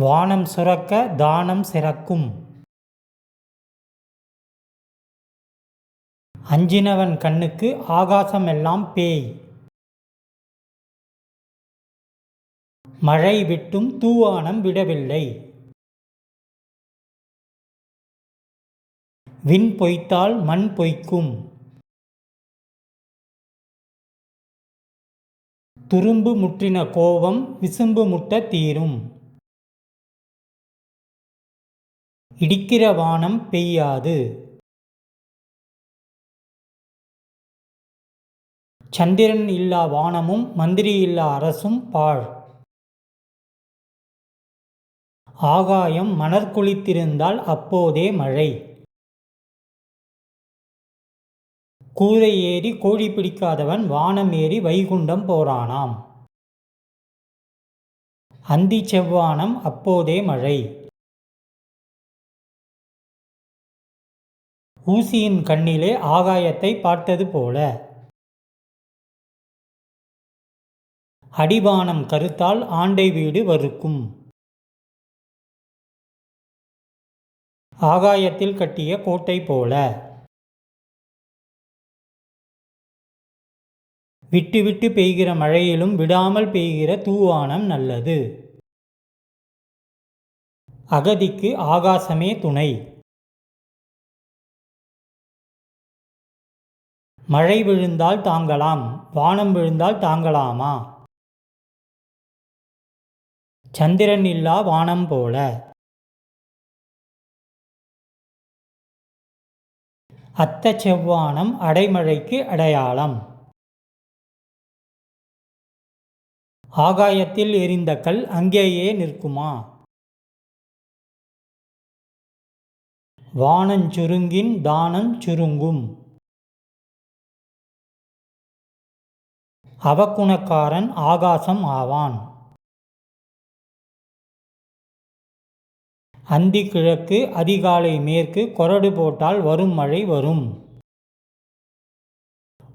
வானம் சுரக்க தானம் சிறக்கும். அஞ்சினவன் கண்ணுக்கு ஆகாசமெல்லாம் பேய். மழை விட்டும் தூவானம் விடவில்லை. விண் பொய்த்தால் மண் பொய்க்கும். துரும்பு முற்றின கோபம் விசும்பு முட்ட தீரும். இடிக்கிற வானம் பெய்யாது. சந்திரன் இல்லா வானமும் மந்திரி இல்லா அரசும் பாழ். ஆகாயம் மணற்குளித்திருந்தால் அப்போதே மழை. கூரை ஏறி கோழி பிடிக்காதவன் வானம் ஏறி வைகுண்டம் போறானாம். அந்தி செவ்வானம் அப்போதே மழை. ஊசியின் கண்ணிலே ஆகாயத்தை பார்த்தது போல. அடிபானம் கருத்தால் ஆண்டை வீடு வறுக்கும். ஆகாயத்தில் கட்டிய கோட்டை போல. விட்டு விட்டு பெய்கிற மழையிலும் விடாமல் பெய்கிற தூவானம் நல்லது. அகதிக்கு ஆகாசமே துணை. மழை விழுந்தால் தாங்கலாம் வானம் விழுந்தால் தாங்கலாமா? சந்திரன் இல்லா வானம் போல. அத்த செவ்வானம் அடைமழைக்கு அடையாளம். ஆகாயத்தில் எரிந்த கல் அங்கேயே நிற்குமா? வானஞ்சுருங்கின் தானம் சுருங்கும். அவக்குணக்காரன் ஆகாசம் ஆவான். அந்தி கிழக்கு அதிகாலை மேற்கு கொரடு போட்டால் வரும் மழை வரும்.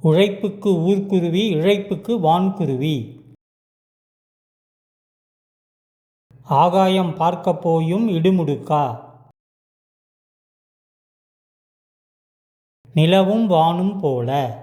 உழைப்புக்கு ஊர்க்குருவி இழைப்புக்கு வான்குருவி. ஆகாயம் பார்க்க போயும் இடுமுடுக்கா. நிலவும் வானும் போல.